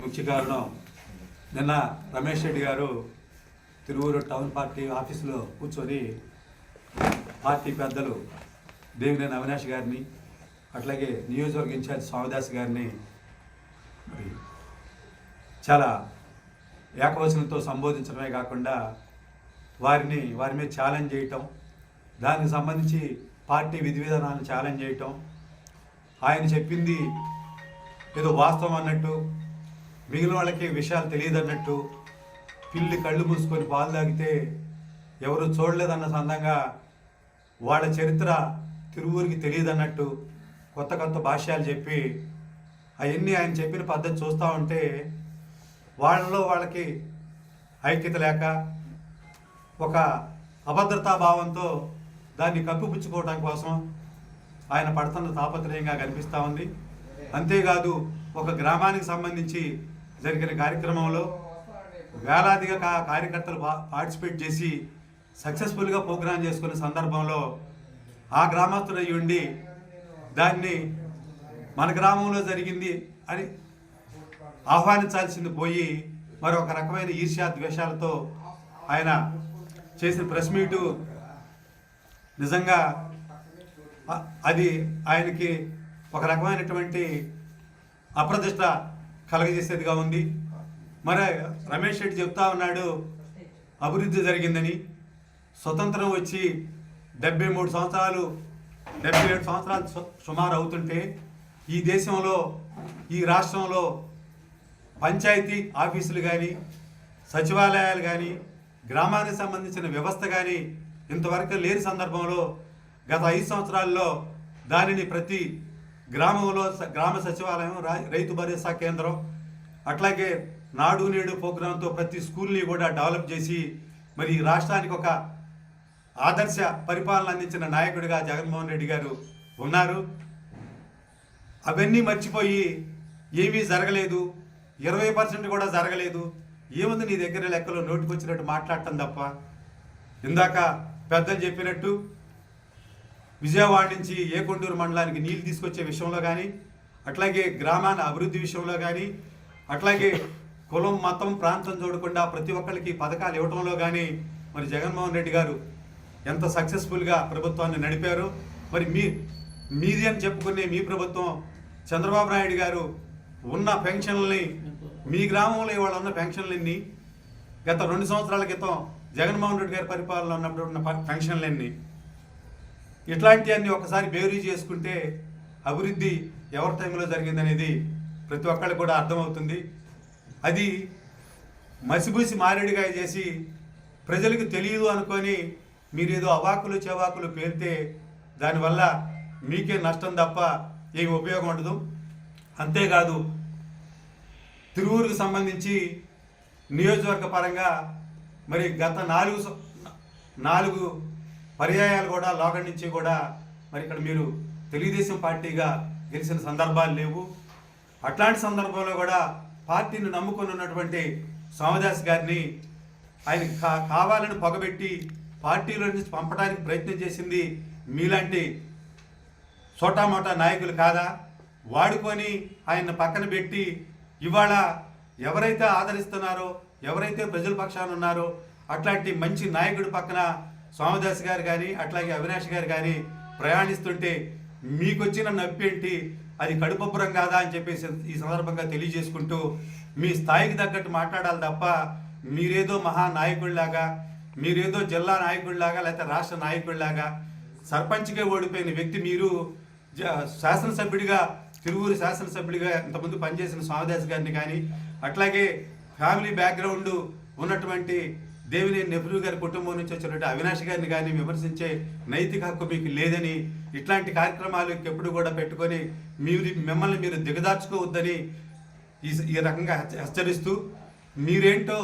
ముఖ్య కారణం నిన్న రమేష్ రెడ్డి గారు తిరువూరు టౌన్ పార్టీ ఆఫీసులో కూర్చొని పార్టీ పెద్దలు దేవినేని అవినాష్ గారిని అట్లాగే నియోజకవర్గ ఇన్ఛార్జ్ స్వామిదాస్ గారిని చాలా ఏకవచనంతో సంబోధించడమే కాకుండా వారిని వారి మీద ఛాలెంజ్ చేయటం దానికి సంబంధించి పార్టీ విధి విధానాలను ఛాలెంజ్ చేయటం ఆయన చెప్పింది ఏదో వాస్తవం అన్నట్టు మిగిలిన వాళ్ళకి విషయాలు తెలియదు అన్నట్టు పిల్లి కళ్ళు మూసుకొని పాలు తాగితే ఎవరు చూడలేదన్న సందంగా వాళ్ళ చరిత్ర తిరువూరికి తెలియదు అన్నట్టు కొత్త కొత్త భాష్యాలు చెప్పి అవన్నీ ఆయన చెప్పిన పద్ధతి చూస్తూ ఉంటే వాళ్ళలో వాళ్ళకి ఐక్యత లేక ఒక అభద్రతా భావంతో దాన్ని కప్పిపుచ్చుకోవడం కోసం ఆయన పడుతున్న తాపత్రయంగా కనిపిస్తూ ఉంది. అంతేకాదు ఒక గ్రామానికి సంబంధించి జరిగిన కార్యక్రమంలో వేలాదిగా కార్యకర్తలు పార్టిసిపేట్ చేసి సక్సెస్ఫుల్గా ప్రోగ్రాం చేసుకునే సందర్భంలో ఆ గ్రామస్తుడు అయి ఉండి దాన్ని మన గ్రామంలో జరిగింది అని ఆహ్వానించాల్సింది పోయి మరి ఒక రకమైన ఈర్ష్యా ద్వేషాలతో ఆయన చేసిన ప్రెస్ మీటు నిజంగా అది ఆయనకి ఒక రకమైనటువంటి అప్రతిష్ట కలగజేసేదిగా ఉంది. మరి రమేష్ రెడ్డి చెప్తా ఉన్నాడు అభివృద్ధి జరిగిందని. స్వతంత్రం వచ్చి డెబ్బై మూడు సంవత్సరాలు డెబ్బై ఏడు సంవత్సరాలు సుమారు అవుతుంటే ఈ దేశంలో ఈ రాష్ట్రంలో పంచాయతీ ఆఫీసులు కానీ సచివాలయాలు కానీ గ్రామానికి సంబంధించిన వ్యవస్థ కానీ ఇంతవరకు లేని సందర్భంలో గత ఐదు సంవత్సరాల్లో దానిని ప్రతి గ్రామంలో స- గ్రామ సచివాలయం రైతు భరోసా కేంద్రం అట్లాగే నాడు నేడు ప్రోగ్రాంతో ప్రతి స్కూల్ని కూడా డెవలప్ చేసి మరి ఈ రాష్ట్రానికి ఒక ఆదర్శ పరిపాలన అందించిన నాయకుడిగా జగన్మోహన్ రెడ్డి గారు ఉన్నారు. అవన్నీ మర్చిపోయి ఏమీ జరగలేదు. ఇరవై పర్సెంట్ కూడా జరగలేదు. ఏముంది నీ దగ్గర లెక్కలో నోటికొచ్చినట్టు మాట్లాడటం తప్ప? ఇందాక పెద్దలు చెప్పినట్టు విజయవాడ నుంచి ఏకొండూరు మండలానికి నీళ్ళు తీసుకొచ్చే విషయంలో కానీ అట్లాగే గ్రామాన్ని అభివృద్ధి విషయంలో కానీ అట్లాగే కులం మతం ప్రాంతం చూడకుండా ప్రతి ఒక్కరికి పథకాలు ఇవ్వడంలో కానీ మరి జగన్మోహన్ రెడ్డి గారు ఎంత సక్సెస్ఫుల్గా ప్రభుత్వాన్ని నడిపారు మరి మీ మీది అని చెప్పుకునే మీ ప్రభుత్వం చంద్రబాబు నాయుడు గారు ఉన్న పెన్షన్లని మీ గ్రామంలో ఇవాళ ఉన్న పెన్షన్లన్నీ గత రెండు సంవత్సరాల క్రితం జగన్మోహన్ రెడ్డి గారి పరిపాలన ఉన్నప్పుడు ఉన్న ప- పెన్షన్లన్నీ ఇట్లాంటివన్నీ ఒకసారి బేరీ చేసుకుంటే అభివృద్ధి ఎవరి టైంలో జరిగిందనేది ప్రతి ఒక్కళ్ళు కూడా అర్థమవుతుంది. అది మసిబూసి మారేడుగా చేసి ప్రజలకు తెలియదు అనుకొని మీరు ఏదో అవాకులు చెవాకులు పేరితే దానివల్ల మీకే నష్టం తప్ప ఏమి ఉపయోగం ఉండదు. అంతేకాదు తిరువూరుకు సంబంధించి నియోజకవర్గ పరంగా మరి గత నాలుగు నాలుగు పర్యాయాలు కూడా లోకం నుంచి కూడా మరి ఇక్కడ మీరు తెలుగుదేశం పార్టీగా గెలిచిన సందర్భాలు లేవు. అట్లాంటి సందర్భంలో కూడా పార్టీని నమ్ముకొని ఉన్నటువంటి సోమదాస్ గారిని ఆయన కా కావాలని పొగబెట్టి పార్టీలో నుంచి పంపడానికి ప్రయత్నం చేసింది మీలాంటి చోటామోటా నాయకులు కాదా? వాడుకొని ఆయన పక్కన పెట్టి ఇవాళ ఎవరైతే ఆదరిస్తున్నారో ఎవరైతే ప్రజల పక్షాన ఉన్నారో అట్లాంటి మంచి నాయకుడి పక్కన స్వామిదాస్ గారు కానీ అట్లాగే అవినాష్ గారు కానీ ప్రయాణిస్తుంటే మీకొచ్చిన నొప్పి ఏంటి అది కడుపబ్బరం కాదా అని చెప్పేసి ఈ సందర్భంగా తెలియజేసుకుంటూ మీ స్థాయికి తగ్గట్టు మాట్లాడాలి తప్ప మీరేదో మహా నాయకుడిలాగా మీరేదో జిల్లా నాయకుడిలాగా లేకపోతే రాష్ట్ర నాయకుడిలాగా సర్పంచ్గా ఓడిపోయిన వ్యక్తి మీరు శాసనసభ్యుడిగా తిరువూరు శాసనసభ్యుడిగా ఇంతకుముందు పనిచేసిన స్వామిదాస్ గారిని కానీ అట్లాగే ఫ్యామిలీ బ్యాక్గ్రౌండ్ ఉన్నటువంటి దేవినేని నెహ్రూ గారి కుటుంబం నుంచి వచ్చినటువంటి అవినాష్ గారిని కానీ విమర్శించే నైతిక హక్కు మీకు లేదని ఇట్లాంటి కార్యక్రమాలు ఎప్పుడు కూడా పెట్టుకొని మీరు మిమ్మల్ని మీరు దిగదార్చుకోవద్దని ఈ ఈ రకంగా హెచ్చరిస్తూ మీరేంటో